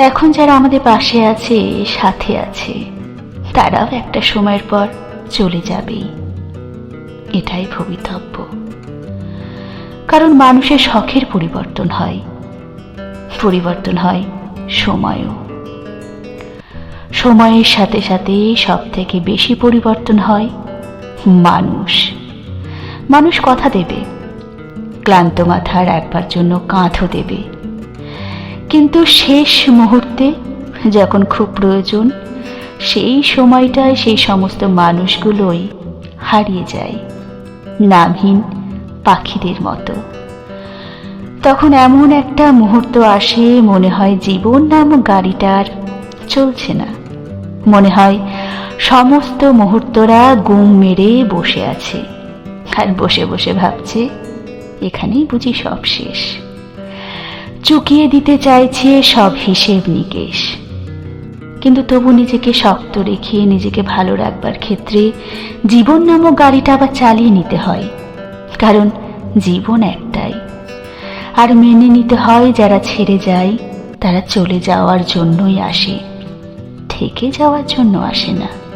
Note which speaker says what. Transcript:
Speaker 1: এখন যারা আমাদের পাশে আছে, সাথে আছে, তারাও একটা সময়ের পর চলে যাবেই। এটাই ভবিতব্য। কারণ মানুষের শখের পরিবর্তন হয়। পরিবর্তন হয় সময়ও। সময়ের সাথে সাথে সব থেকে বেশি পরিবর্তন হয় মানুষ। মানুষ কথা দেবে। ক্লান্ত মাথার একবার জন্য কাঁধও দেবে। কিন্তু শেষ মুহূর্তে যখন খুব প্রয়োজন, সেই সময়টায় সেই সমস্ত মানুষগুলোই হারিয়ে যায় নামহীন পাখিদের মতো। তখন এমন একটা মুহূর্ত আসে, মনে হয় জীবন নামক গাড়িটার চলছে না। মনে হয় সমস্ত মুহূর্তরা গুম মেরে বসে আছে। আর বসে বসে ভাবছে, এখানেই বুঝি সব শেষ। চুকিয়ে দিতে চাইছে সব হিসেব নিকেশ। কিন্তু তবু নিজেকে শক্ত রেখে, নিজেকে ভালো রাখবার ক্ষেত্রে জীবন নামক গাড়িটা আবার চালিয়ে নিতে হয়। কারণ জীবন একটাই। আর মেনে নিতে হয় যারা ছেড়ে যায়, তারা চলে যাওয়ার জন্যই আসে। থেকে যাওয়ার জন্য আসে না।